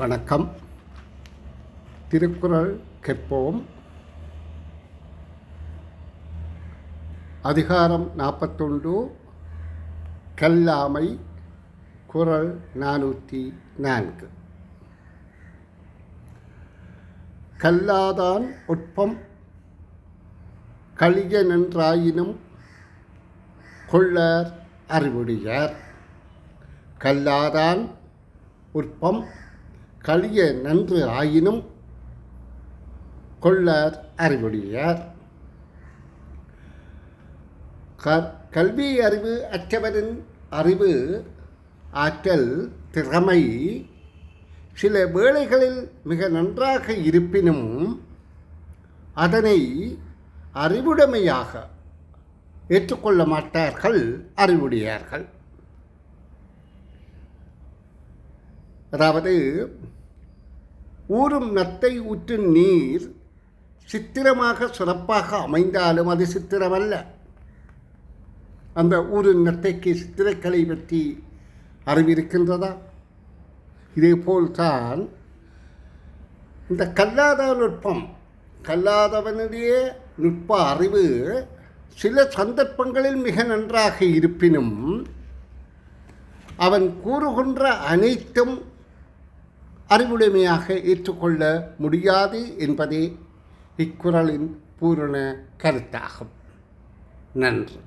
வணக்கம். திருக்குறள் கேட்போம். அதிகாரம் நாற்பத்தொன்று கல்லாமை குரல் நானூற்றி நான்கு. கல்லாதான் ஒட்பம் கழிய நின்றாயினும் கொள்ளார் அறிவுடையார். கல்லாதான் உற்பம் கழிய நன்று ஆயினும் கொள்ளார் அறிவுடையார் க கல்வி அறிவு அற்றவரின் அறிவு ஆற்றல் திறமை சில வேளைகளில் மிக நன்றாக இருப்பினும் அதனை அறிவுடைமையாக ஏற்றுக்கொள்ள மாட்டார்கள் அறிவுடையார்கள் அதாவது ஊறும் நத்தை ஊற்றும் நீர் சித்திரமாக சிறப்பாக அமைந்தாலும் அது சித்திரமல்ல. அந்த ஊரு நத்தைக்கு சித்திரக்கலை பற்றி அறிவிருக்கின்றதா? இதேபோல்தான் இந்த கல்லாத நுட்பம் கல்லாதவனுடைய நுட்ப அறிவு சில சந்தர்ப்பங்களில் மிக நன்றாக இருப்பினும் அவன் கூறுகின்ற அனைத்தும் அறிவுடைமையாக ஏற்றுக்கொள்ள முடியாது என்பதே இக்குறளின் பூரண கருத்தாகும். நன்றி.